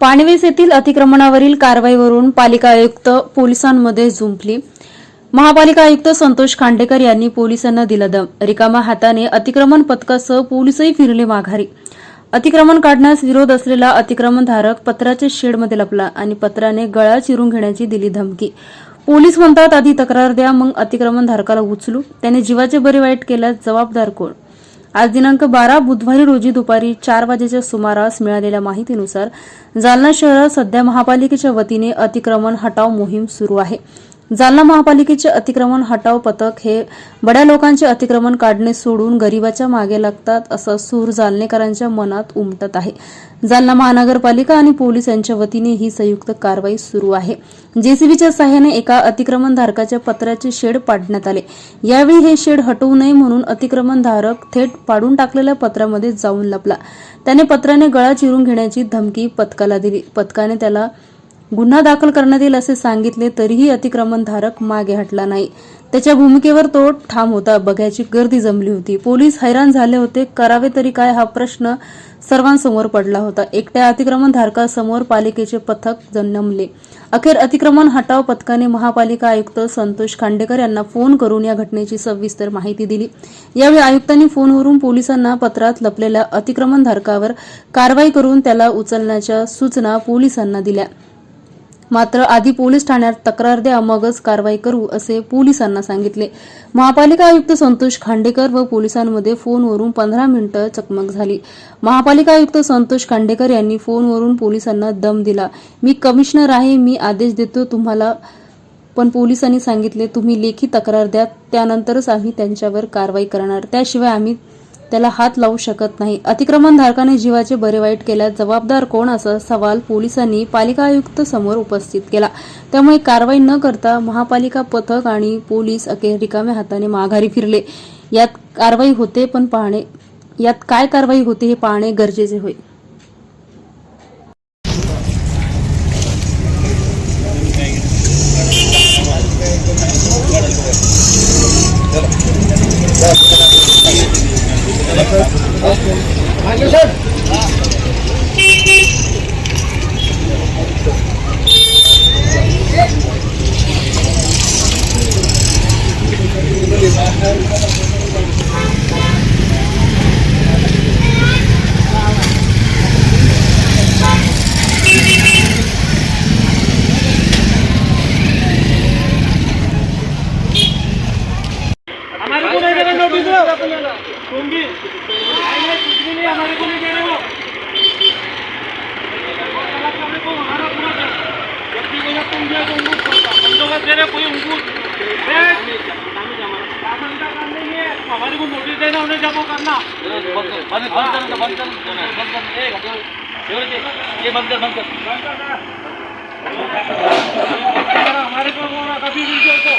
पाणवेस येथील अतिक्रमणावरील कारवाईवरून पालिका आयुक्त पोलिसांमध्ये झुंपली. महापालिका आयुक्त संतोष खांडेकर यांनी पोलिसांना दिला दम. रिकामा हाताने अतिक्रमण पथकासह पोलिसही फिरले माघारी. अतिक्रमण काढण्यास विरोध असलेला अतिक्रमणधारक पत्राच्या शेडमध्ये लपला आणि पत्राने गळा चिरून घेण्याची दिली धमकी. पोलीस म्हणतात आधी तक्रार द्या मग अतिक्रमणधारकाला उचलू. त्याने जीवाचे बरे वाईट केल्यास जबाबदार कोण? आज दिनांक बारा बुधवारी रोजी दुपारी चार वाजेच्या सुमारास मिळालेल्या माहितीनुसार जालना शहरात सध्या महापालिकेच्या वतीने अतिक्रमण हटाव मोहीम सुरू आहे. जालना महापालिकेचे अतिक्रमण हटाव पथक हे बड्या लोकांचे अतिक्रमण काढणे सोडून गरिबाच्या मागे लागतात असा सूर जालनेकरांच्या मनात उमटत आहे. जालना महानगरपालिका आणि पोलीस यांच्या वतीने ही संयुक्त कारवाई सुरू आहे. जेसीबीच्या सहाय्याने एका अतिक्रमणधारकाच्या पत्राचे शेड पाडण्यात आले. यावेळी हे शेड हटवू नये म्हणून अतिक्रमणधारक थेट पाडून टाकलेल्या पत्रामध्ये जाऊन लपला. त्याने पत्राने गळा चिरून घेण्याची धमकी पथकाला दिली. पथकाने त्याला गुन्हा दाखल करण्यात येईल असे सांगितले तरीही अतिक्रमणधारक मागे हटला नाही. त्याच्या भूमिकेवर तो ठाम होता. बघ्याची गर्दी जमली होती. पोलीस हैराण झाले होते. करावे तरी काय हा प्रश्न सर्वांसमोर पडला होता. एकट्या अतिक्रमणधारकासमोर पालिकेचे पथक जन्मले. अखेर अतिक्रमण हटाव पथकाने महापालिका आयुक्त संतोष खांडेकर यांना फोन करून या घटनेची सविस्तर माहिती दिली. यावेळी आयुक्तांनी फोनवरून पोलिसांना पत्रात लपलेल्या अतिक्रमणधारकावर कारवाई करून त्याला उचलण्याच्या सूचना पोलिसांना दिल्या. मात्र आधी पोलीस ठाण्यात तक्रार द्या मगच कारवाई करू असे पोलिसांना सांगितले. महापालिका आयुक्त संतोष खांडेकर व पोलिसांमध्ये फोनवरून पंधरा मिनिटं चकमक झाली. महापालिका आयुक्त संतोष खांडेकर यांनी फोनवरून पोलिसांना दम दिला. मी कमिशनर आहे मी आदेश देतो तुम्हाला पण पोलिसांनी सांगितले तुम्ही लेखी तक्रार द्या त्यानंतरच आम्ही त्यांच्यावर कारवाई करणार. त्याशिवाय आम्ही त्याला हात लावू शकत नाही. अतिक्रमणधारकाने जीवाचे बरे वाईट केल्यास जबाबदार कोण? असा सवाल पोलिसांनी पालिका आयुक्त समोर उपस्थित केला. त्यामुळे कारवाई न करता महापालिका पथक आणि पोलीस अखेर रिकाम्या हाताने माघारी फिरले. यात कारवाई होते पण पाहणे यात काय कारवाई होते हे पाहणे गरजेचे होय. 站起。हमारे को नोटिस देना उन्हें जब वो करना बंद बंद कर बंद कर बंद कर ए ये बंद कर बंद कर हमारे को बोला कभी भी जो को